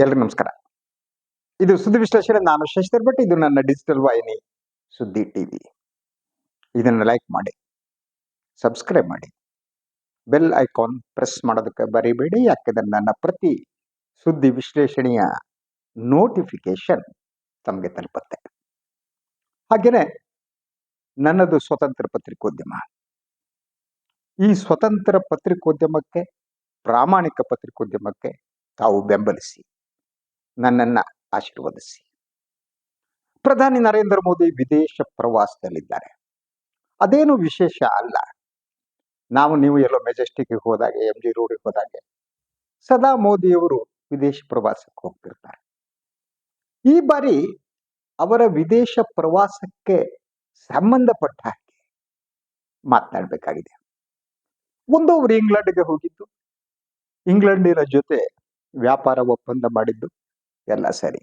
ಎಲ್ರಿಗೂ ನಮಸ್ಕಾರ. ಇದು ಸುದ್ದಿ ವಿಶ್ಲೇಷಣೆ, ನಾನು ಶಶಿಧರ್ ಭಟ್. ಇದು ನನ್ನ ಡಿಜಿಟಲ್ ವಾಹಿನಿ, ಸುದ್ದಿ ಟಿವಿ ಇದನ್ನು ಲೈಕ್ ಮಾಡಿ ಸಬ್ಸ್ಕ್ರೈಬ್ ಮಾಡಿ. ಬೆಲ್ ಐಕಾನ್ ಪ್ರೆಸ್ ಮಾಡೋದಕ್ಕೆ ಬರಿಬೇಡಿ. ಯಾಕೆಂದ್ರೆ ನನ್ನ ಪ್ರತಿ ಸುದ್ದಿ ವಿಶ್ಲೇಷಣೆಯ ನೋಟಿಫಿಕೇಶನ್ ತಮಗೆ ತಲುಪತ್ತೆ. ಹಾಗೆಯೇ ನನ್ನದು ಸ್ವತಂತ್ರ ಪತ್ರಿಕೋದ್ಯಮ. ಈ ಸ್ವತಂತ್ರ ಪತ್ರಿಕೋದ್ಯಮಕ್ಕೆ, ಪ್ರಾಮಾಣಿಕ ಪತ್ರಿಕೋದ್ಯಮಕ್ಕೆ ತಾವು ಬೆಂಬಲಿಸಿ. ನನ್ನನ್ನ ಆಶೀರ್ವದಿಸಿ. ಪ್ರಧಾನಿ ನರೇಂದ್ರ ಮೋದಿ ವಿದೇಶ ಪ್ರವಾಸದಲ್ಲಿದ್ದಾರೆ. ಅದೇನು ವಿಶೇಷ ಅಲ್ಲ. ನಾವು ನೀವು ಎಲ್ಲೋ ಮೆಜೆಸ್ಟಿಕ್ಗೆ ಹೋದಾಗ ಎಂ ಜಿ ರೋಡಿಗೆ ಹೋದಾಗೆ ಸದಾ ಮೋದಿಯವರು ವಿದೇಶ ಪ್ರವಾಸಕ್ಕೆ ಹೋಗ್ತಿರ್ತಾರೆ. ಈ ಬಾರಿ ಅವರ ವಿದೇಶ ಪ್ರವಾಸಕ್ಕೆ ಸಂಬಂಧಪಟ್ಟ ಹಾಗೆ ಮಾತನಾಡಬೇಕಾಗಿದೆ. ಒಂದು ಅವರು ಇಂಗ್ಲೆಂಡ್ಗೆ ಹೋಗಿದ್ದು, ಇಂಗ್ಲೆಂಡಿನ ಜೊತೆ ವ್ಯಾಪಾರ ಒಪ್ಪಂದ ಮಾಡಿದ್ದು ಎಲ್ಲ ಸರಿ.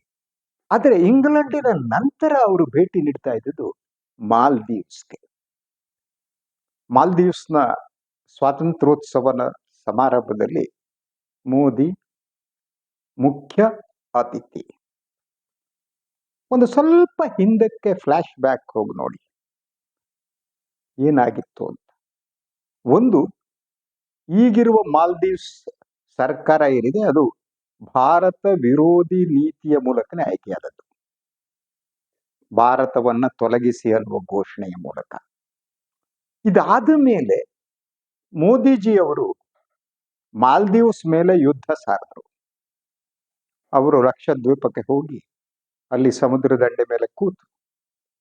ಆದರೆ ಇಂಗ್ಲೆಂಡಿನ ನಂತರ ಅವರು ಭೇಟಿ ನೀಡ್ತಾ ಇದ್ದದ್ದು ಮಾಲ್ದೀವ್ಸ್ಗೆ. ಮಾಲ್ದೀವ್ಸ್ನ ಸ್ವಾತಂತ್ರ್ಯೋತ್ಸವನ ಸಮಾರಂಭದಲ್ಲಿ ಮೋದಿ ಮುಖ್ಯ ಅತಿಥಿ. ಒಂದು ಸ್ವಲ್ಪ ಹಿಂದಕ್ಕೆ ಫ್ಲಾಶ್ ಬ್ಯಾಕ್ ಹೋಗಿ ನೋಡಿ. ಏನಾಗಿತ್ತು ಅಂತ. ಒಂದು ಈಗಿರುವ ಮಾಲ್ದೀವ್ಸ್ ಸರ್ಕಾರ ಏನಿದೆ ಅದು ಭಾರತ ವಿರೋಧಿ ನೀತಿಯ ಮೂಲಕನೇ ಆಯ್ಕೆಯಾದದ್ದು. ಭಾರತವನ್ನ ತೊಲಗಿಸಿ ಅನ್ನುವ ಘೋಷಣೆಯ ಮೂಲಕ. ಇದಾದ ಮೇಲೆ ಮೋದಿಜಿಯವರು ಮಾಲ್ದೀವ್ಸ್ ಮೇಲೆ ಯುದ್ಧ ಸಾರಿದ್ರು. ಅವರು ಲಕ್ಷದ್ವೀಪಕ್ಕೆ ಹೋಗಿ ಅಲ್ಲಿ ಸಮುದ್ರ ದಂಡೆ ಮೇಲೆ ಕೂತು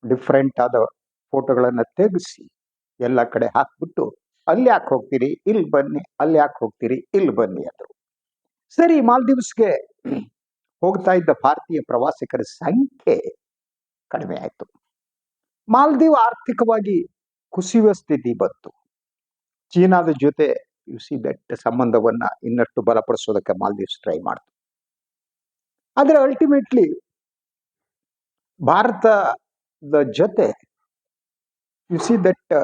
ಡಿಫ್ರೆಂಟ್ ಆದ ಫೋಟೋಗಳನ್ನು ತೆಗೆಸಿ ಎಲ್ಲ ಕಡೆ ಹಾಕ್ಬಿಟ್ಟು, ಅಲ್ಲಿ ಯಾಕೆ ಹೋಗ್ತೀರಿ? ಇಲ್ಲಿ ಬನ್ನಿ, ಅಲ್ಲಿ ಯಾಕೆ ಹೋಗ್ತೀರಿ? ಇಲ್ಲಿ ಬನ್ನಿ ಅಂದ್ರು. ಸರಿ, ಮಾಲ್ದೀವ್ಸ್ಗೆ ಹೋಗ್ತಾ ಇದ್ದ ಭಾರತೀಯ ಪ್ರವಾಸಿಗರ ಸಂಖ್ಯೆ ಕಡಿಮೆ ಆಯಿತು. ಮಾಲ್ದೀವ್ ಆರ್ಥಿಕವಾಗಿ ಕುಸಿಯುವ ಸ್ಥಿತಿ ಬಂತು. ಚೀನಾದ ಜೊತೆ ಯು ಸಿ ದಟ್ ಸಂಬಂಧವನ್ನ ಇನ್ನಷ್ಟು ಬಲಪಡಿಸೋದಕ್ಕೆ ಮಾಲ್ದೀವ್ಸ್ ಟ್ರೈ ಮಾಡ್ತು. ಆದರೆ ಅಲ್ಟಿಮೇಟ್ಲಿ ಭಾರತದ ಜೊತೆ ಯು ಸಿ ದಟ್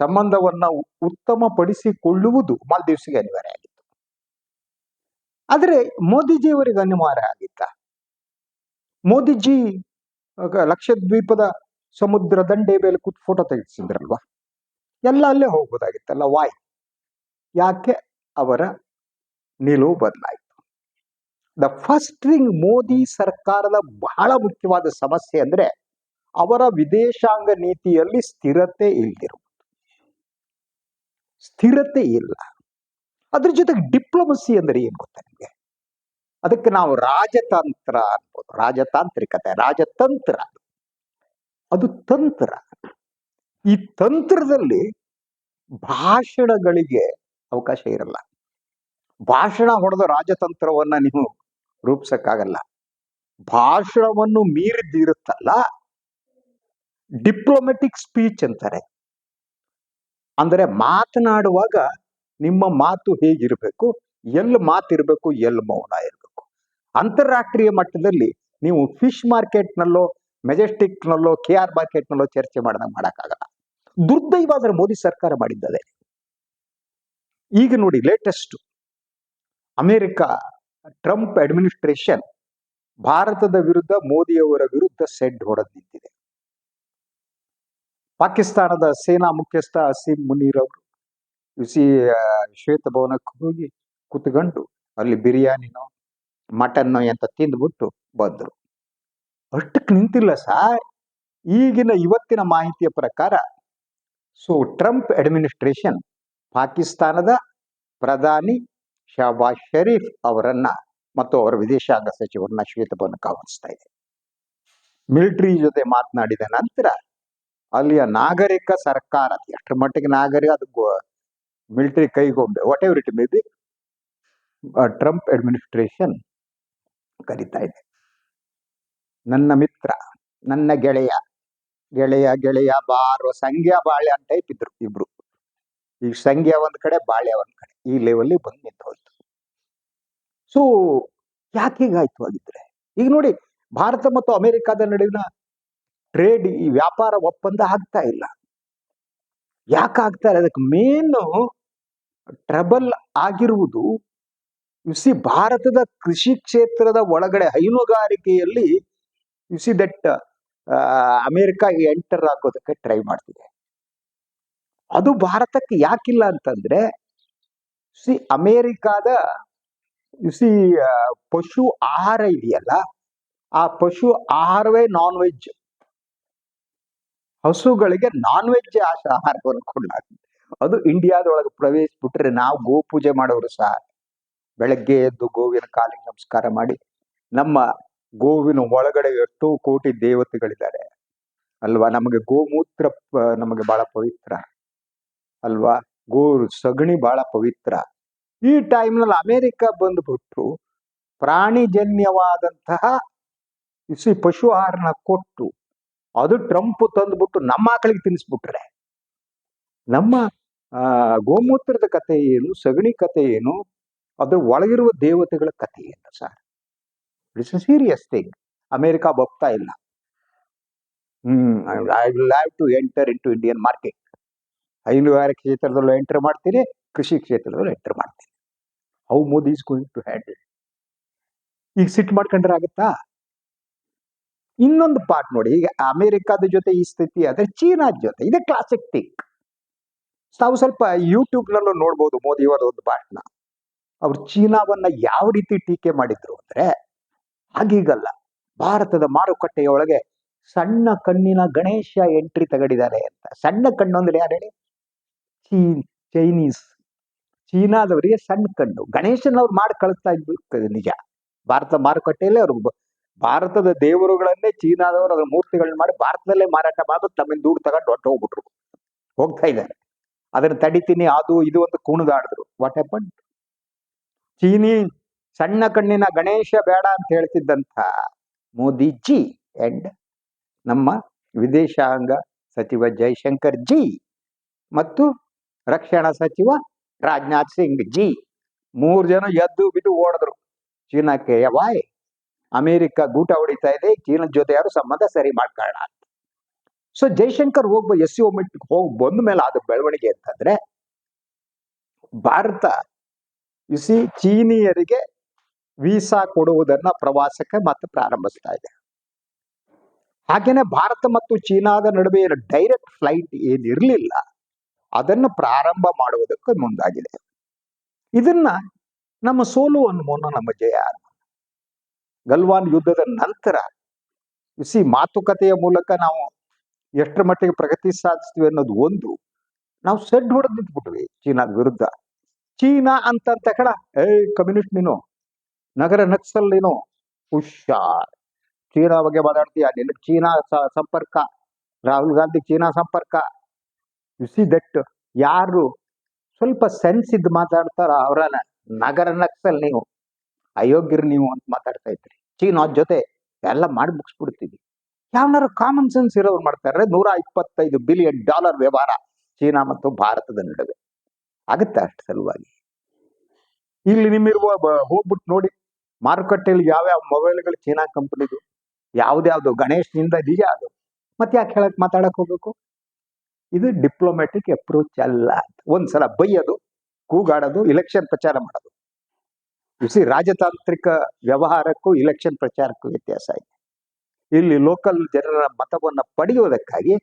ಸಂಬಂಧವನ್ನ ಉತ್ತಮಪಡಿಸಿಕೊಳ್ಳುವುದು ಮಾಲ್ದೀವ್ಸ್ಗೆ ಅನಿವಾರ್ಯ ಆಗಿತ್ತು ಆದರೆ ಮೋದಿಜಿಯವರಿಗೆ ಅನಿವಾರ್ಯ ಆಗಿತ್ತ? ಮೋದಿಜಿ ಲಕ್ಷದ್ವೀಪದ ಸಮುದ್ರ ದಂಡೆ ಮೇಲೆ ಕೂತ್ ಫೋಟೋ ತೆಗೆಸಿದ್ರಲ್ವಾ? ಎಲ್ಲ ಅಲ್ಲೇ ಹೋಗ್ಬೋದಾಗಿತ್ತಲ್ಲ ವಾಯ್ ಯಾಕೆ ಅವರ ನಿಲುವು ಬದಲಾಯಿತು? ದ ಫಸ್ಟ್ ಥಿಂಗ್ ಮೋದಿ ಸರ್ಕಾರದ ಬಹಳ ಮುಖ್ಯವಾದ ಸಮಸ್ಯೆ ಅಂದ್ರೆ ಅವರ ವಿದೇಶಾಂಗ ನೀತಿಯಲ್ಲಿ ಸ್ಥಿರತೆ ಇಲ್ದಿರುವುದು. ಸ್ಥಿರತೆ ಇಲ್ಲ. ಅದ್ರ ಜೊತೆಗೆ ಡಿಪ್ಲೊಮಸಿ ಅಂದ್ರೆ ಏನ್ ಗೊತ್ತಾ ನಿಮಗೆ? ಅದಕ್ಕೆ ನಾವು ರಾಜತಂತ್ರ ಅನ್ಬೋದು. ರಾಜತಾಂತ್ರಿಕತೆ, ರಾಜತಂತ್ರ. ಅದು ತಂತ್ರ. ಈ ತಂತ್ರದಲ್ಲಿ ಭಾಷಣಗಳಿಗೆ ಅವಕಾಶ ಇರಲ್ಲ. ಭಾಷಣ ಹೊಡೆದ ರಾಜತಂತ್ರವನ್ನ ನೀವು ರೂಪಿಸಕ್ಕಾಗಲ್ಲ. ಭಾಷಣವನ್ನು ಮೀರಿದಿರುತ್ತಲ್ಲ ಡಿಪ್ಲೊಮೆಟಿಕ್ ಸ್ಪೀಚ್ ಅಂತಾರೆ. ಅಂದರೆ ಮಾತನಾಡುವಾಗ ನಿಮ್ಮ ಮಾತು ಹೇಗಿರಬೇಕು ಎಲ್ಲಿ ಮಾತಿರಬೇಕು ಎಲ್ಲಿ ಮೌನ ಇರಬೇಕು. ಅಂತಾರಾಷ್ಟ್ರೀಯ ಮಟ್ಟದಲ್ಲಿ ನೀವು ಫಿಶ್ ಮಾರ್ಕೆಟ್ನಲ್ಲೋ, ಮೆಜೆಸ್ಟಿಕ್ನಲ್ಲೋ, ಕೆ ಆರ್ ಮಾರ್ಕೆಟ್ನಲ್ಲೋ ಚರ್ಚೆ ಮಾಡಿದಾಗ ಮಾಡೋಕ್ಕಾಗಲ್ಲ. ದುರ್ದೈವ ಅಂದ್ರೆ ಮೋದಿ ಸರ್ಕಾರ ಮಾಡಿದ್ದದೆ. ಈಗ ನೋಡಿ ಲೇಟೆಸ್ಟ್ ಅಮೆರಿಕ ಟ್ರಂಪ್ ಅಡ್ಮಿನಿಸ್ಟ್ರೇಷನ್ ಭಾರತದ ವಿರುದ್ಧ ಮೋದಿಯವರ ವಿರುದ್ಧ ಸೆಡ್ ಹೊಡೆದು ನಿಂತಿದೆ. ಪಾಕಿಸ್ತಾನದ ಸೇನಾ ಮುಖ್ಯಸ್ಥ ಅಸೀಂ ಮುನೀರ್ ಅವರು ಸಿ ಶ್ವೇತಭವನಕ್ಕೆ ಹೋಗಿ ಕುತ್ಕೊಂಡು ಅಲ್ಲಿ ಬಿರಿಯಾನಿನೋ, ಮಟನ್ನೋ ಅಂತ ತಿಂದ್ಬಿಟ್ಟು ಬಂದರು. ಅಷ್ಟಕ್ಕೆ ನಿಂತಿಲ್ಲ ಸಾರ್. ಈಗಿನ ಇವತ್ತಿನ ಮಾಹಿತಿಯ ಪ್ರಕಾರ, ಸೊ, ಟ್ರಂಪ್ ಅಡ್ಮಿನಿಸ್ಟ್ರೇಷನ್ ಪಾಕಿಸ್ತಾನದ ಪ್ರಧಾನಿ ಶಹಬಾಜ್ ಶರೀಫ್ ಅವರನ್ನ ಮತ್ತು ಅವರ ವಿದೇಶಾಂಗ ಸಚಿವರನ್ನ ಶ್ವೇತಭವನಕ್ಕೆ ಆಹ್ವಾನಿಸ್ತಾ ಇದೆ. ಮಿಲಿಟರಿ ಜೊತೆ ಮಾತನಾಡಿದ ನಂತರ, ಅಲ್ಲಿಯ ನಾಗರಿಕ ಸರ್ಕಾರ, ಎಷ್ಟರ ಮಟ್ಟಿಗೆ ನಾಗರಿಕ, ಅದು military ಕೈಗೊಂಬೆ whatever it may be Trump administration ಕರೀತಾ ಇದೆ. ನನ್ನ ಮಿತ್ರ, ನನ್ನ ಗೆಳೆಯ ಗೆಳೆಯ ಗೆಳೆಯ, ಬಾರೋ ಸಂಖ್ಯಾ ಬಾಳೆ ಅಂತ ಟೈಪ್ ಇದ್ರು ಇಬ್ರು. ಈ ಸಂಖ್ಯಾ ಒಂದ್ ಕಡೆ, ಬಾಳೆ ಒಂದ್ ಕಡೆ, ಈ ಲೆವೆಲ್ಲಿ ಬಂದು ನಿಂತು ಹೋಯ್ತು. ಸೊ ಯಾಕೆ ಹೀಗಾಯ್ತು ಆಗಿದ್ರೆ ಈಗ ನೋಡಿ, ಭಾರತ ಮತ್ತು ಅಮೆರಿಕದ ನಡುವಿನ ಟ್ರೇಡ್ ಈ ವ್ಯಾಪಾರ ಒಪ್ಪಂದ ಆಗ್ತಾ ಇಲ್ಲ. ಯಾಕೆ ಇಲ್ಲ? ಅದಕ್ಕೆ ಮೇನ್ ಟ್ರಬಲ್ ಆಗಿರುವುದು ಯು ಸಿ ಭಾರತದ ಕೃಷಿ ಕ್ಷೇತ್ರದ ಒಳಗಡೆ ಹೈನುಗಾರಿಕೆಯಲ್ಲಿ you see that America enter ಆಗೋದಕ್ಕೆ ಟ್ರೈ ಮಾಡ್ತಿದೆ. ಅದು ಭಾರತಕ್ಕೆ ಯಾಕಿಲ್ಲ ಅಂತಂದ್ರೆ ಸಿ ಅಮೇರಿಕಾದ ಸಿ ಪಶು ಆಹಾರ ಇದೆಯಲ್ಲ, ಆ ಪಶು ಆಹಾರವೇ ನಾನ್ ವೆಜ್ ಹಸುಗಳಿಗೆ ನಾನ್ ವೆಜ್ ಆಹಾರವನ್ನು ಕೊಡಲಾಗಿದೆ ಅದು ಇಂಡಿಯಾದೊಳಗೆ ಪ್ರವೇಶಿಸ್ಬಿಟ್ರೆ ನಾವು ಗೋ ಪೂಜೆ ಮಾಡೋರು ಸಹ ಬೆಳಗ್ಗೆ ಎದ್ದು ಗೋವಿನ ಕಾಲಿಗೆ ನಮಸ್ಕಾರ ಮಾಡಿ ನಮ್ಮ ಗೋವಿನ ಒಳಗಡೆ ಎಷ್ಟೋ ಕೋಟಿ ದೇವತೆಗಳಿದ್ದಾರೆ. ಅಲ್ವಾ? ನಮಗೆ ಗೋಮೂತ್ರ ನಮಗೆ ಬಹಳ ಪವಿತ್ರ. ಅಲ್ವಾ? ಗೋ ಸಗಣಿ ಬಹಳ ಪವಿತ್ರ. ಈ ಟೈಮ್ನಲ್ಲಿ ಅಮೆರಿಕ ಬಂದ್ಬಿಟ್ಟು ಪ್ರಾಣಿಜನ್ಯವಾದಂತಹ ಇಸಿ ಪಶು ಆಹಾರನ ಕೊಟ್ಟು ಅದು ಟ್ರಂಪ್ ತಂದ್ಬಿಟ್ಟು ನಮ್ಮ ಆಕಳಿಗೆ ತಿನ್ನಿಸ್ಬಿಟ್ರೆ ನಮ್ಮ ಗೋಮೂತ್ರದ ಕಥೆ ಏನು, ಸಗಣಿ ಕಥೆ ಏನು, ಅದರ ಒಳಗಿರುವ ದೇವತೆಗಳ ಕಥೆ ಏನು sir? It's a serious thing America ಒಪ್ತಾ ಇಲ್ಲ. ಹ್ಮ್ I will have to enter into Indian market ಹೈನುಗಾರಿಕೆ ಕ್ಷೇತ್ರದಲ್ಲೂ ಎಂಟರ್ ಮಾಡ್ತೀನಿ, ಕೃಷಿ ಕ್ಷೇತ್ರದಲ್ಲೂ ಎಂಟರ್ ಮಾಡ್ತೀನಿ. How Modi is going to handle ಈಗ ಸಿಟ್ ಮಾಡ್ಕೊಂಡ್ರೆ ಆಗುತ್ತಾ? ಇನ್ನೊಂದು ಪಾರ್ಟ್ ನೋಡಿ, ಈಗ ಅಮೆರಿಕಾದ ಜೊತೆ ಈ ಸ್ಥಿತಿ, ಆದರೆ ಚೀನಾದ ಜೊತೆ, ಇದೆ ಕ್ಲಾಸಿಕ್ ಥಿಂಗ್ ನಾವು ಸ್ವಲ್ಪ ಯೂಟ್ಯೂಬ್ನಲ್ಲೂ ನೋಡ್ಬೋದು ಮೋದಿ ಅವರ ಒಂದು ಭಾಷಣ. ಅವ್ರು ಚೀನಾವನ್ನ ಯಾವ ರೀತಿ ಟೀಕೆ ಮಾಡಿದ್ರು ಅಂದ್ರೆ ಹಾಗೀಗಲ್ಲ. ಭಾರತದ ಮಾರುಕಟ್ಟೆಯೊಳಗೆ ಸಣ್ಣ ಕಣ್ಣಿನ ಗಣೇಶ ಎಂಟ್ರಿ ತಗಡಿದ್ದಾರೆ ಅಂತ. ಸಣ್ಣ ಕಣ್ಣು ಅಂದ್ರೆ ಯಾರು ಹೇಳಿ? ಚೀನ್, ಚೈನೀಸ್. ಚೀನಾದವರಿಗೆ ಸಣ್ಣ ಕಣ್ಣು. ಗಣೇಶನವ್ರು ಮಾಡಿ ಕಳಿಸ್ತಾ ಇದ್ದು ನಿಜ. ಭಾರತ ಮಾರುಕಟ್ಟೆಯಲ್ಲೇ ಅವರು ಭಾರತದ ದೇವರುಗಳನ್ನೇ ಚೀನಾದವರು ಅದರ ಮೂರ್ತಿಗಳನ್ನ ಮಾಡಿ ಭಾರತದಲ್ಲೇ ಮಾರಾಟ ಮಾಡಿ ತಮ್ಮಿಂದ ದೂರು ತಗೊಂಡು ಹೊಟ್ಟು ಹೋಗ್ಬಿಟ್ರು ಹೋಗ್ತಾ ಇದ್ದಾರೆ. ಅದನ್ನ ತಡಿತೀನಿ, ಅದು ಇದು ಒಂದು ಕುಣಿದಾಡಿದ್ರು ವಾಟ್ ಹ್ಯಾಪನ್ ಚೀನಿ ಸಣ್ಣ ಕಣ್ಣಿನ ಗಣೇಶ ಬೇಡ ಅಂತ ಹೇಳ್ತಿದ್ದಂಥ ಮೋದಿಜಿ ಅಂಡ್ ನಮ್ಮ ವಿದೇಶಾಂಗ ಸಚಿವ ಜೈಶಂಕರ್ ಜಿ ಮತ್ತು ರಕ್ಷಣಾ ಸಚಿವ ರಾಜನಾಥ್ ಸಿಂಗ್ ಜಿ ಮೂರು ಜನ ಎದ್ದು ಬಿದ್ದು ಓಡಿದ್ರು. ಚೀನಾಕ್ಕೆ ವಾಯ್ ಅಮೆರಿಕ ಗೂಟ ಹೊಡಿತಾ ಇದೆ ಚೀನದ ಜೊತೆ ಯಾರು ಸಂಬಂಧ ಸರಿ ಮಾಡ್ಕೊಳ್ಳೋಣ ಸೊ ಜೈಶಂಕರ್ ಹೋಗ್ಬ ಎಸ್ ಸಿ ಒಮಿಟ್ ಹೋಗಿ ಬಂದ ಮೇಲೆ ಅದು ಬೆಳವಣಿಗೆ ಅಂತಂದ್ರೆ ಭಾರತ ಇಸಿ ಚೀನಿಯರಿಗೆ ವೀಸಾ ಕೊಡುವುದನ್ನ ಪ್ರವಾಸಕ್ಕೆ ಮತ್ತೆ ಪ್ರಾರಂಭಿಸ್ತಾ ಇದೆ. ಹಾಗೇನೆ ಭಾರತ ಮತ್ತು ಚೀನಾದ ನಡುವೆ ಡೈರೆಕ್ಟ್ ಫ್ಲೈಟ್ ಏನಿರಲಿಲ್ಲ ಅದನ್ನು ಪ್ರಾರಂಭ ಮಾಡುವುದಕ್ಕೆ ಮುಂದಾಗಿದೆ. ಇದನ್ನ ನಮ್ಮ ಸೋಲು ಅನ್ಮೋನ ನಮ್ಮ ಜಯ ಗಲ್ವಾನ್ ಯುದ್ಧದ ನಂತರ ಇಸಿ ಮಾತುಕತೆಯ ಮೂಲಕ ನಾವು ಎಷ್ಟರ ಮಟ್ಟಿಗೆ ಪ್ರಗತಿ ಸಾಧಿಸ್ತೀವಿ ಅನ್ನೋದು ಒಂದು. ನಾವು ಸೆಡ್ ಹೊಡೆದು ನಿಂತ್ಬಿಟ್ವಿ ಚೀನಾದ ವಿರುದ್ಧ. ಚೀನಾ ಅಂತ ಕಡ ಏ ಕಮ್ಯುನಿಸ್ಟ್ ನೀನು, ನಗರ ನಕ್ಸಲ್ ನೀನು, ಹುಷಾರ್. ಚೀನಾ ಬಗ್ಗೆ ಮಾತಾಡ್ತೀಯ? ನಿನ್ನ ಚೀನಾ ಸಂಪರ್ಕ, ರಾಹುಲ್ ಗಾಂಧಿ ಚೀನಾ ಸಂಪರ್ಕ. ಯು ಸಿ ದಟ್ ಯಾರು ಸ್ವಲ್ಪ ಸೆನ್ಸ್ ಇದ್ದು ಮಾತಾಡ್ತಾರ ಅವರನ್ನ, ನಗರ ನಕ್ಸಲ್ ನೀವು, ಅಯೋಗ್ಯರು ನೀವು ಅಂತ ಮಾತಾಡ್ತಾ ಇದ್ರಿ. ಚೀನಾ ಜೊತೆ ಎಲ್ಲ ಮಾಡಿ ಮುಗಿಸ್ಬಿಡ್ತೀವಿ. ಯಾವನಾರು ಕಾಮನ್ ಸೆನ್ಸ್ ಇರೋರು ಮಾಡ್ತಾರೆ ನೂರ ಇಪ್ಪತ್ತೈದು ಬಿಲಿಯನ್ ಡಾಲರ್ ವ್ಯವಹಾರ ಚೀನಾ ಮತ್ತು ಭಾರತದ ನಡುವೆ. ಆಗುತ್ತೆ ಅಷ್ಟು ಸಲುವಾಗಿ. ಇಲ್ಲಿ ನಿಮ್ಮಿರುವ ಹೋಗ್ಬಿಟ್ಟು ನೋಡಿ, ಮಾರುಕಟ್ಟೆಯಲ್ಲಿ ಯಾವ್ಯಾವ ಮೊಬೈಲ್ಗಳು ಚೀನಾ ಕಂಪನಿದು ಯಾವ್ದ್ಯಾವ್ದು ಗಣೇಶ್ನಿಂದ ನಿಜ ಅದು. ಮತ್ತೆ ಯಾಕೆ ಹೇಳಕ್ ಮಾತಾಡಕ್ ಹೋಗ್ಬೇಕು? ಇದು ಡಿಪ್ಲೊಮ್ಯಾಟಿಕ್ ಅಪ್ರೋಚ್ ಅಲ್ಲ. ಒಂದ್ಸಲ ಬೈಯೋದು, ಕೂಗಾಡೋದು ಇಲೆಕ್ಷನ್ ಪ್ರಚಾರ ಮಾಡೋದು. ಸಿ ರಾಜತಾಂತ್ರಿಕ ವ್ಯವಹಾರಕ್ಕೂ ಇಲೆಕ್ಷನ್ ಪ್ರಚಾರಕ್ಕೂ ವ್ಯತ್ಯಾಸ ಇದೆ. ಇಲ್ಲಿ ಲೋಕಲ್ ಜನರ ಮತವನ್ನು ಪಡೆಯುವುದಕ್ಕಾಗಿ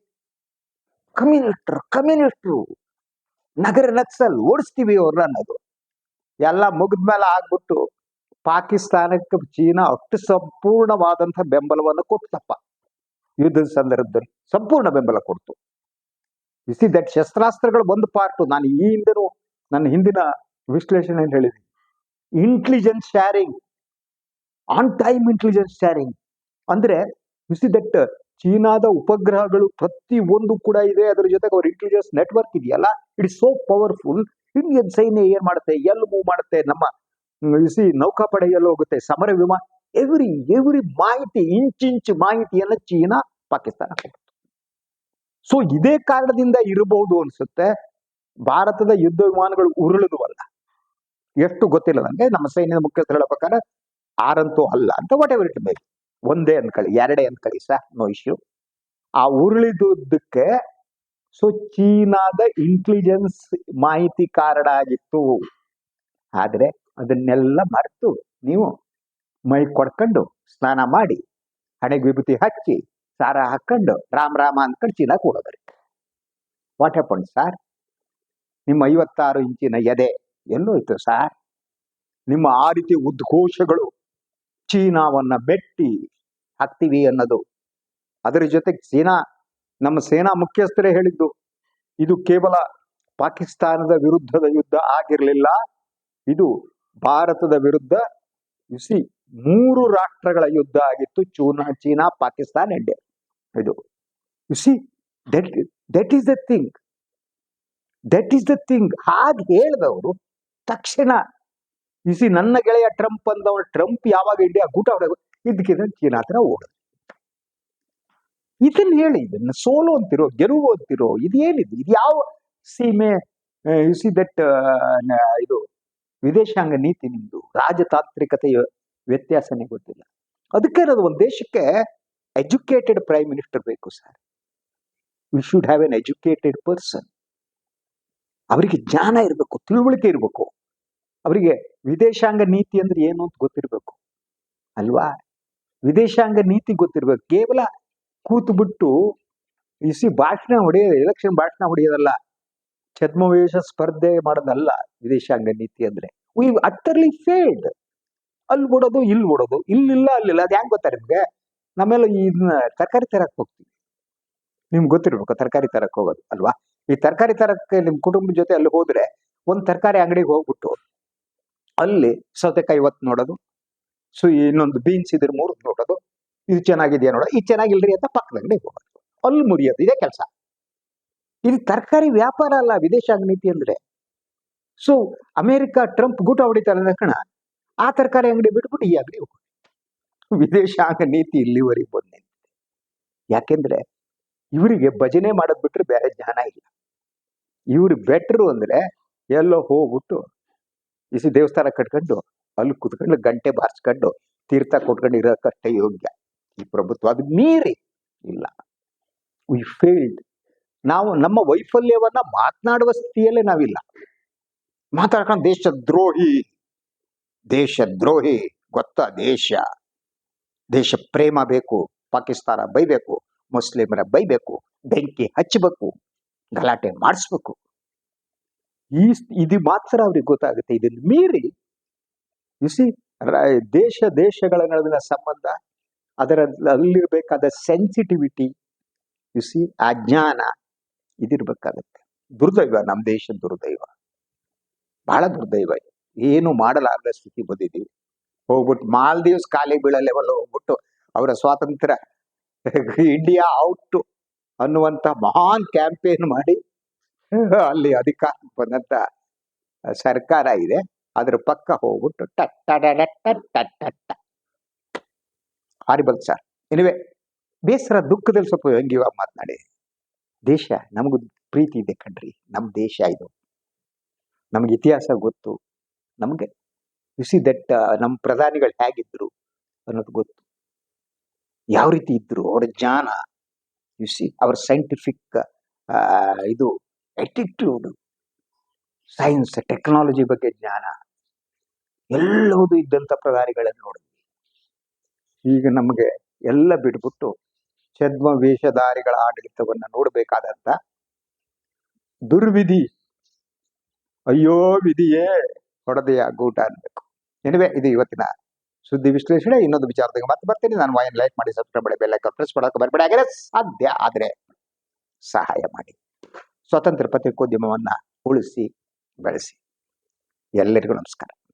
ಕಮ್ಯುನಿಸ್ಟರು ಕಮ್ಯುನಿಸ್ಟರು ನಗರ ನಕ್ಸಲ್ ಓಡಿಸ್ತೀವಿ ಅವ್ರನ್ನ ಅನ್ನೋದು. ಎಲ್ಲ ಮುಗಿದ್ಮೇಲೆ ಆಗ್ಬಿಟ್ಟು ಪಾಕಿಸ್ತಾನಕ್ಕೆ ಚೀನಾ ಅಷ್ಟು ಸಂಪೂರ್ಣವಾದಂಥ ಬೆಂಬಲವನ್ನು ಕೊಟ್ಟಪ್ಪ ಯುದ್ಧದ ಸಂದರ್ಭದಲ್ಲಿ ಸಂಪೂರ್ಣ ಬೆಂಬಲ ಕೊಡ್ತು. ಇಸಿ ದಟ್ ಶಸ್ತ್ರಾಸ್ತ್ರಗಳು ಒಂದು ಪಾರ್ಟು ನಾನು ಈ ಹಿಂದೆನೂ ನನ್ನ ಹಿಂದಿನ ವಿಶ್ಲೇಷಣೆಯಲ್ಲಿ ಹೇಳಿದ್ದೀನಿ. Intelligence sharing on time intelligence sharing ಅಂದ್ರೆ ಇಸಿ ದಟ್ ಚೀನಾದ ಉಪಗ್ರಹಗಳು ಪ್ರತಿ ಒಂದು ಕೂಡ ಇದೆ. ಅದರ ಜೊತೆಗೆ ಅವ್ರ ಇಂಟೆಲಿಜೆನ್ಸ್ ನೆಟ್ವರ್ಕ್ ಇದೆಯಲ್ಲ? ಇಟ್ ಸೋ ಪವರ್ಫುಲ್ ಇಂಡಿಯನ್ ಸೈನ್ಯ ಏನ್ ಮಾಡುತ್ತೆ? ಎಲ್ಲಿ ಮೂವ್ ಮಾಡುತ್ತೆ? ನಮ್ಮ ಸಿ ನೌಕಾಪಡೆ ಎಲ್ಲಿ ಹೋಗುತ್ತೆ. ಸಮರ ವಿಮಾನ ಎವ್ರಿ ಎವ್ರಿ ಮಾಹಿತಿ ಇಂಚಿಂಚ್ ಮಾಹಿತಿಯನ್ನ ಚೀನಾ, ಪಾಕಿಸ್ತಾನ ಸೊ ಇದೇ ಕಾರಣದಿಂದ ಇರಬಹುದು ಅನ್ಸುತ್ತೆ. ಭಾರತದ ಯುದ್ಧ ವಿಮಾನಗಳು ಉರುಳಿದುವಲ್ಲ ಎಷ್ಟು ಗೊತ್ತಿಲ್ಲ ನನಗೆ ನಮ್ಮ ಸೈನ್ಯದ ಮುಖ್ಯಸ್ಥರ ಪ್ರಕಾರ ಆರಂತೂ ಅಲ್ಲ ಅಂತ ವಾಟ್ ಎವರ್ ಇಟ್ ಬೇಕು ಒಂದೇ ಅನ್ಕೊಳ್ಳಿ, ಎರಡೇ ಅನ್ಕೊಳ್ಳಿ, ಸರ್, ನೋ ಇಶ್ಯೂ. ಆ ಉರುಳಿದುದಕ್ಕೆ ಸೊ, ಚೀನಾದ ಇಂಟೆಲಿಜೆನ್ಸ್ ಮಾಹಿತಿ ಕಾರಣ ಆಗಿತ್ತು. ಆದರೆ ಅದನ್ನೆಲ್ಲ ಮರೆತು ನೀವು ಮೈ ಕೊಡ್ಕೊಂಡು ಸ್ನಾನ ಮಾಡಿ, ಹಣೆಗೆ ವಿಭೂತಿ ಹಚ್ಚಿ, ಸಾರ ಹಾಕೊಂಡು, ರಾಮ್ ರಾಮ ಅಂದ್ಕೊಂಡು ಚೀನಾ ಕೂಡೋದ್ರಿ. ವಾಟ್ ಹ್ಯಾಪನ್ ಸಾರ್ ನಿಮ್ಮ ಐವತ್ತಾರು ಇಂಚಿನ ಎದೆ ಎಲ್ಲೋಯ್ತು ಸಾರ್ ನಿಮ್ಮ ಆ ರೀತಿ ಉದ್ಘೋಷಗಳು ಚೀನಾವನ್ನ ಬೆಟ್ಟಿ ಹಾಕ್ತೀವಿ ಅನ್ನೋದು. ಅದರ ಜೊತೆಗೆ ಚೀನಾ, ನಮ್ಮ ಸೇನಾ ಮುಖ್ಯಸ್ಥರೇ ಹೇಳಿದ್ದು, ಇದು ಕೇವಲ ಪಾಕಿಸ್ತಾನದ ವಿರುದ್ಧದ ಯುದ್ಧ ಆಗಿರಲಿಲ್ಲ. ಇದು ಭಾರತದ ವಿರುದ್ಧ ಇಸಿ ಮೂರು ರಾಷ್ಟ್ರಗಳ ಯುದ್ಧ ಆಗಿತ್ತು, ಚೂನಾ, ಚೀನಾ, ಪಾಕಿಸ್ತಾನ ಇಂಡಿಯಾ ಇದು you see that that is the thing that is the thing ಹಾಗೆ ಹೇಳಿದವರು ತಕ್ಷಣ ಇಸಿ ನನ್ನ ಗೆಳೆಯ ಟ್ರಂಪ್ ಅಂದವ ಟ್ರಂಪ್ ಯಾವಾಗ ಇಂಡಿಯಾ ಗೂಟ ಹೊಡೆದು? ಇದಕ್ಕಿಂತ ಚೀನಾ ಹತ್ರ ಓಡುದು. ಇದನ್ನ ಹೇಳಿ, ಇದನ್ನ ಸೋಲು ಅಂತಿರೋ, ಗೆಲುವು ಅಂತಿರೋ, ಇದೇನಿದು? ಇದು ಯಾವ ಸೀಮೆ ಯು ಸಿ ದಟ್ ಇದು ವಿದೇಶಾಂಗ ನೀತಿ ನಿಮ್ದು, ರಾಜತಾಂತ್ರಿಕತೆಯ ವ್ಯತ್ಯಾಸನೇ ಗೊತ್ತಿಲ್ಲ. ಅದಕ್ಕೆ ಅದು ಒಂದು ದೇಶಕ್ಕೆ ಎಜುಕೇಟೆಡ್ ಪ್ರೈಮ್ ಮಿನಿಸ್ಟರ್ ಬೇಕು sir. We should have an educated person ಅವರಿಗೆ ಜ್ಞಾನ ಇರಬೇಕು, ತಿಳುವಳಿಕೆ ಇರಬೇಕು. ಅವರಿಗೆ ವಿದೇಶಾಂಗ ನೀತಿ ಅಂದ್ರೆ ಏನು ಅಂತ ಗೊತ್ತಿರಬೇಕು. ಅಲ್ವಾ? ವಿದೇಶಾಂಗ ನೀತಿ ಗೊತ್ತಿರ್ಬೇಕು. ಕೇವಲ ಕೂತು ಬಿಟ್ಟು ಇಸಿ ಭಾಷಣ ಹೊಡೆಯೋದು ಎಲೆಕ್ಷನ್ ಭಾಷಣ ಹೊಡೆಯೋದಲ್ಲ. ಛದ್ಮವೇಶ ಸ್ಪರ್ಧೆ ಮಾಡೋದಲ್ಲ ವಿದೇಶಾಂಗ ನೀತಿ ಅಂದ್ರೆ. ವಿ ಅಟ್ಟರ್ಲಿ ಫೇಲ್ಡ್ ಅಲ್ಲಿ ಓಡೋದು, ಇಲ್ಲಿ ಓಡೋದು, ಇಲ್ಲಿಲ್ಲ, ಅಲ್ಲಿಲ್ಲ, ಅದು ಹೆಂಗ್ ಗೊತ್ತಾ ನಿಮ್ಗೆ? ನಮ್ಮೆಲ್ಲ ಇದನ್ನ ತರಕಾರಿ ತರಕ್ ಹೋಗ್ತೀವಿ. ನಿಮ್ಗೆ ಗೊತ್ತಿರ್ಬೇಕು, ತರಕಾರಿ ತರಕ್ ಹೋಗೋದು, ಅಲ್ವಾ? ಈ ತರಕಾರಿ ತರಕ್ಕೆ ನಿಮ್ಮ ಕುಟುಂಬದ ಜೊತೆ ಅಲ್ಲಿ ಹೋದ್ರೆ, ಒಂದು ತರಕಾರಿ ಅಂಗಡಿಗೆ ಹೋಗ್ಬಿಟ್ಟು ಅಲ್ಲಿ ಸೌತೆಕಾಯಿ ಇವತ್ತು ನೋಡೋದು. ಸೊ ಇನ್ನೊಂದು ಬೀನ್ಸ್ ಇದ್ರ ಮೂರು ನೋಡೋದು. ಇದು ಚೆನ್ನಾಗಿದೆಯಾ ನೋಡೋದು ಇದು ಚೆನ್ನಾಗಿಲ್ರಿ ಅಂತ ಪಕ್ಕದ ಅಂಗಡಿ ಹೋಗೋದು. ಅಲ್ಲಿ ಮುರಿಯೋದು. ಇದೇ ಕೆಲಸ. ಇದು ತರಕಾರಿ ವ್ಯಾಪಾರ ಅಲ್ಲ ವಿದೇಶಾಂಗ ನೀತಿ ಅಂದ್ರೆ. ಸೊ ಅಮೆರಿಕ ಟ್ರಂಪ್ ಗೂಟ ಹೊಡಿತಾರೆ ಅಂದ ಆ ತರಕಾರಿ ಅಂಗಡಿ ಬಿಟ್ಬಿಟ್ಟು ಈ ಅಂಗಡಿ ಹೋಗೋದು. ವಿದೇಶಾಂಗ ನೀತಿ ಇಲ್ಲಿವರೆಗೆ ಬಂದ ಯಾಕೆಂದ್ರೆ, ಇವರಿಗೆ ಭಜನೆ ಮಾಡೋದ್ ಬಿಟ್ರೆ ಬೇರೆ ಜ್ಞಾನ ಇಲ್ಲ. ಇವ್ರು ಬೆಟ್ರು ಅಂದ್ರೆ ಎಲ್ಲೋ ಹೋಗ್ಬಿಟ್ಟು ಇಸಿ ದೇವಸ್ಥಾನ ಕಟ್ಕೊಂಡು ಅಲ್ಲಿ ಕುತ್ಕೊಂಡು ಗಂಟೆ ಬಾರಿಸ್ಕೊಂಡು ತೀರ್ಥ ಕೊಟ್ಕೊಂಡು ಇರೋಕ್ಕಷ್ಟೇ ಯೋಗ್ಯ. ಈ ಪ್ರಭುತ್ವ ಅದು ಮೀರಿ ಇಲ್ಲ. ವಿ ಫೇಲ್ಡ್ ನಾವು ನಮ್ಮ ವೈಫಲ್ಯವನ್ನ ಮಾತನಾಡುವ ಸ್ಥಿತಿಯಲ್ಲೇ ನಾವಿಲ್ಲ. ಮಾತಾಡ್ಕೊಂಡು ದೇಶ ದ್ರೋಹಿ ದೇಶ ದ್ರೋಹಿ, ಗೊತ್ತಾ ದೇಶ. ದೇಶ ಪ್ರೇಮ ಬೇಕು, ಪಾಕಿಸ್ತಾನ ಬೈಬೇಕು, ಮುಸ್ಲಿಮರ ಬೈಬೇಕು, ಬೆಂಕಿ ಹಚ್ಚಬೇಕು, ಗಲಾಟೆ ಮಾಡಿಸ್ಬೇಕು. ಈ ಇದು ಮಾತ್ರ ಅವ್ರಿಗೆ ಗೊತ್ತಾಗುತ್ತೆ. ಇದನ್ನ ಮೀರಿ ಸಿ ದೇಶ, ದೇಶಗಳ ನಡುವಿನ ಸಂಬಂಧ ಅದರ ಅಲ್ಲಿರ್ಬೇಕಾದ ಸೆನ್ಸಿಟಿವಿಟಿ ಸಿ ಆ ಜ್ಞಾನ ಇದಿರ್ಬೇಕಾಗತ್ತೆ. ದುರ್ದೈವ, ನಮ್ಮ ದೇಶ ದುರ್ದೈವ. ಬಹಳ ದುರ್ದೈವ. ಏನು ಮಾಡಲಾರದ ಸ್ಥಿತಿ ಬಂದಿದ್ದೀವಿ ಹೋಗ್ಬಿಟ್ಟು ಮಾಲ್ದೀವ್ಸ್ ಖಾಲಿ ಬೀಳಲೆವಲ್ಲ ಲೆವೆಲ್ ಹೋಗ್ಬಿಟ್ಟು ಅವರ ಸ್ವಾತಂತ್ರ್ಯ, ಇಂಡಿಯಾ ಔಟ್ ಅನ್ನುವಂತ ಮಹಾನ್ ಕ್ಯಾಂಪೇನ್ ಮಾಡಿ ಅಲ್ಲಿ ಅಧಿಕಾರ ಬಂದಂತ ಸರ್ಕಾರ ಇದೆ. ಅದ್ರ ಪಕ್ಕ ಹೋಗ್ಬಿಟ್ಟು ಟಟ್ಟ ಟಟ ಟಟ್ಟ ಟಟ್ ಟಟ್ ಹಾರಿಬಲ್ ಸರ್. ಎನಿವೆ ಬೇಸರ ದುಃಖದಲ್ಲಿ ಸ್ವಲ್ಪ ವ್ಯಂಗ್ಯವಾಗಿ ಮಾತನಾಡಿ. ದೇಶ ನಮಗೂ ಪ್ರೀತಿ ಇದೆ ಕಣ್ರಿ. ನಮ್ಮ ದೇಶ ಇದು. ನಮ್ಗೆ ಇತಿಹಾಸ ಗೊತ್ತು. ನಮಗೆ ಸಿ ದಟ್ ನಮ್ಮ ಪ್ರಧಾನಿಗಳು ಹೇಗಿದ್ರು ಅನ್ನೋದು ಗೊತ್ತು. ಯಾವ ರೀತಿ ಇದ್ರು, ಅವರ ಜ್ಞಾನ ಸಿ ಅವರ ಸೈಂಟಿಫಿಕ್ ಇದು ಎಟಿಟ್ಯೂಡ್ ಸೈನ್ಸ್ ಟೆಕ್ನಾಲಜಿ ಬಗ್ಗೆ ಜ್ಞಾನ. ಎಲ್ಲವುದು ಇದ್ದಂಥ ಪ್ರಧಾನಿಗಳನ್ನು ನೋಡಿದ್ವಿ ಈಗ ನಮಗೆ ಎಲ್ಲ ಬಿಟ್ಬಿಟ್ಟು ಛದ್ಮ, ವೇಷಧಾರಿಗಳ ಆಡಳಿತವನ್ನು ನೋಡಬೇಕಾದಂತ ದುರ್ವಿಧಿ. ಅಯ್ಯೋ ವಿಧಿಯೇ ಹೊಡೆದೆಯ ಗೂಟ ಅನ್ಬೇಕು ಎನಿವೆ ಇದು ಇವತ್ತಿನ ಸುದ್ದಿ ವಿಶ್ಲೇಷಣೆ. ಇನ್ನೊಂದು ವಿಚಾರದಾಗ ಮತ್ತೆ ಬರ್ತೀನಿ. ನಾನು ವಾಯನ್ ಲೈಕ್ ಮಾಡಿ ಸಬ್ಸ್ಕ್ರೈಬ್ ಮಾಡಿ ಬೆಲ್ ಐಕಾನ್ ಪ್ರೆಸ್ ಮಾಡೋಕೆ ಬರಬೇಡಿ ಸಾಧ್ಯ ಆದರೆ ಸಹಾಯ ಮಾಡಿ. ಸ್ವತಂತ್ರ ಪತ್ರಿಕೋದ್ಯಮವನ್ನು ಉಳಿಸಿ ಬೆಳೆಸಿ. ಎಲ್ಲರಿಗೂ ನಮಸ್ಕಾರ.